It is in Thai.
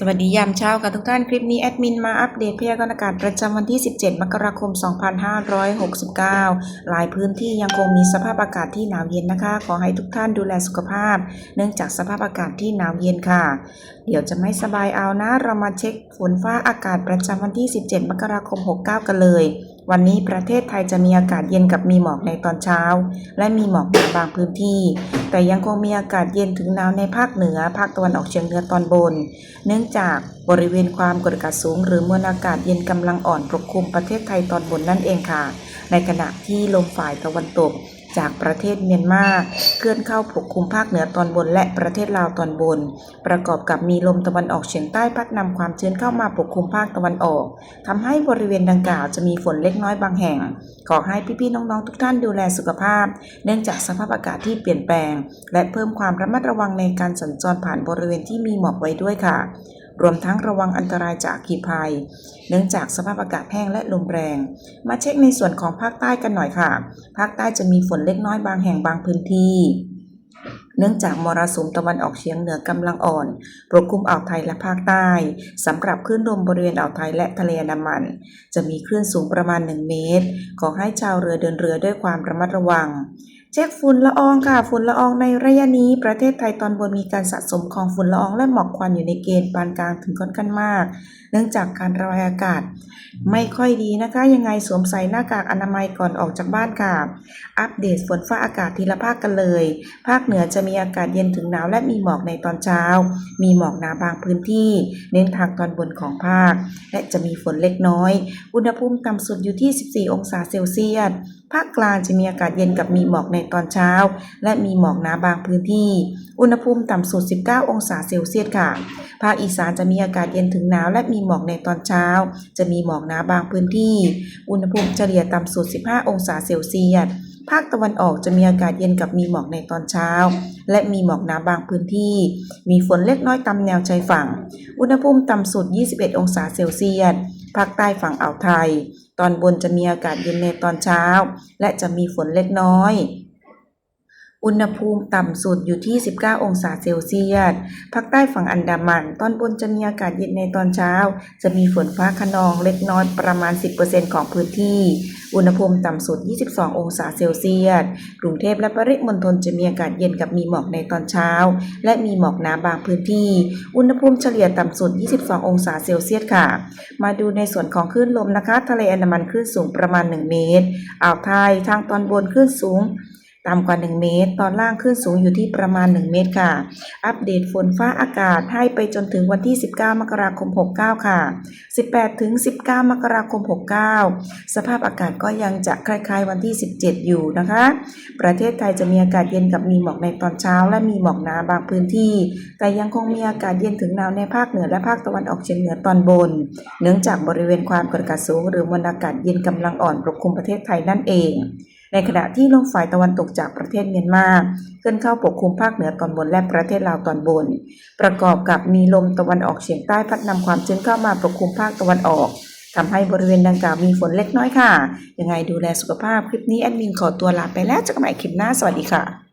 สวัสดียามเช้าค่ะทุกท่านคลิปนี้แอดมินมาอัปเดตพยากรณ์อากาศประจำวันที่ 17 มกราคม 2569 หลายพื้นที่ยังคงมีสภาพอากาศที่หนาวเย็นนะคะ ขอให้ทุกท่านดูแลสุขภาพ เนื่องจากสภาพอากาศที่หนาวเย็นค่ะ เดี๋ยวจะไม่สบายเอานะ เรามาเช็คฝนฟ้าอากาศประจำวันที่ 17 มกราคม 69 กันเลย วันนี้ประเทศไทยจะมีอากาศเย็นกับมีหมอกในตอนเช้า และมีหมอกในบางพื้นที่ แต่ยังคงมีอากาศเย็นถึงหนาวในภาคเหนือ ภาคตะวันออกเฉียงเหนือตอนบน เนื่องจากบริเวณความกดอากาศสูง หรือมวลอากาศเย็นกำลังอ่อนปกคลุมประเทศไทยตอนบนนั่นเองค่ะ ในขณะที่ลมฝ่ายตะวันตก จากประเทศเมียนมาเคลื่อนเข้าปกคลุมภาคเหนือตอนบนและประเทศลาวตอนบน ประกอบกับมีลมตะวันออกเฉียงใต้พัดนำความชื้นเข้ามาปกคลุมภาคตะวันออกทำให้บริเวณดังกล่าวจะมีฝนเล็กน้อยบางแห่ง ขอให้พี่ๆน้องๆทุกท่านดูแลสุขภาพ เนื่องจากสภาพอากาศที่เปลี่ยนแปลง และเพิ่มความระมัดระวังในการสัญจรผ่านบริเวณที่มีหมอกไว้ด้วยค่ะ รวมทั้งระวังอันตรายจากขีภัย เนื่องจากสภาพอากาศแห้งและลมแรง มาเช็คในส่วนของภาคใต้กันหน่อยค่ะ ภาคใต้จะมีฝนเล็กน้อยบางแห่งบางพื้นที่เนื่องจากมรสุมตะวันออกเฉียงเหนือกำลังอ่อน ปกคลุมอ่าวไทยและภาคใต้สำหรับคลื่นลมบริเวณอ่าวไทยและทะเลอันดามัน จะมีคลื่นสูงประมาณ 1 เมตร ขอให้ชาวเรือเดินเรือด้วยความระมัดระวัง เช็คฝุ่นละอองค่ะ ฝุ่นละอองในระยะนี้ ประเทศไทยตอนบนมีการสะสมของฝุ่นละอองและหมอกควันอยู่ในเกณฑ์ปานกลางถึงค่อนข้างมาก เนื่องจากการระบายอากาศ ไม่ค่อยดีนะคะ ยังไงสวมใส่หน้ากากอนามัยก่อนออกจากบ้านค่ะ อัปเดตฝนฟ้าอากาศทีละภาคกันเลย ภาคเหนือจะมีอากาศเย็นถึงหนาวและมีหมอกในตอนเช้า มีหมอกหนาบางพื้นที่ เน้นทางตอนบนของภาค และจะมีฝนเล็กน้อย อุณหภูมิต่ำสุดอยู่ที่ 14 องศาเซลเซียสภาคกลางจะมีอากาศเย็นกับมีหมอกในตอนเช้า และมีหมอกหนาบางพื้นที่ อุณหภูมิต่ำสุด 19 องศาเซลเซียสค่ะ ภาคอีสานจะมีอากาศเย็นถึงหนาวและมีหมอกในตอนเช้า จะมีหมอกหนาบางพื้นที่ อุณหภูมิเฉลี่ยต่ำสุด 15 องศาเซลเซียสภาคตะวันออกจะมีอากาศเย็นกับมีหมอกในตอนเช้า และมีหมอกหนาบางพื้นที่ มีฝนเล็กน้อยตามแนวชายฝั่ง อุณหภูมิต่ำสุด 21 องศาเซลเซียส ภาคใต้ฝั่งอ่าวไทย ตอนบนจะมีอากาศเย็นในตอนเช้า และจะมีฝนเล็กน้อย อุณหภูมิต่ำสุดอยู่ที่ 19 องศาเซลเซียส ภาคใต้ฝั่งอันดามัน ตอนบนจะมีอากาศเย็นในตอนเช้า จะมีฝนฟ้าคะนองเล็กน้อยประมาณ 10%ของพื้นที่ อุณหภูมิต่ำสุด 22 องศาเซลเซียส กรุงเทพและปริมณฑลจะมีอากาศเย็นกับมีหมอกในตอนเช้า และมีหมอกหนาบางพื้นที่ อุณหภูมิเฉลี่ยต่ำสุด 22 องศาเซลเซียสค่ะ มาดูในส่วนของคลื่นลมนะคะ ทะเลอันดามันคลื่นสูงประมาณ 1 เมตร อ่าวไทยทางตอนบนคลื่นสูง ต่ำกว่า 1 เมตร ตอนล่างคลื่นสูงอยู่ที่ประมาณ 1 เมตรค่ะ อัปเดตฝนฟ้าอากาศให้ไปจนถึงวันที่ 19 มกราคม 69 ค่ะ 18 ถึง 19 มกราคม 69 สภาพอากาศก็ยังจะคล้ายๆ วันที่ 17 อยู่นะคะ ประเทศไทยจะมีอากาศเย็นกับมีหมอกในตอนเช้า และมีหมอกหนาบางพื้นที่ แต่ยังคงมีอากาศเย็นถึงหนาวในภาคเหนือและภาคตะวันออกเฉียงเหนือตอนบน เนื่องจากบริเวณความกดอากาศสูง หรือมวลอากาศเย็นกำลังอ่อนปกคลุมประเทศไทยนั่นเอง ในขณะที่ลมฝ่ายตะวันตกจากประเทศเมียนมาเคลื่อนเข้าปกคลุมภาคเหนือตอนบนและประเทศลาวตอนบน ประกอบกับมีลมตะวันออกเฉียงใต้พัดนำความชื้นเข้ามาปกคลุมภาคตะวันออกทำให้บริเวณดังกล่าวมีฝนเล็กน้อยค่ะ ยังไงดูแลสุขภาพคลิปนี้แอดมินขอตัวลาไปแล้วเจอกันใหม่คลิปหน้าสวัสดีค่ะ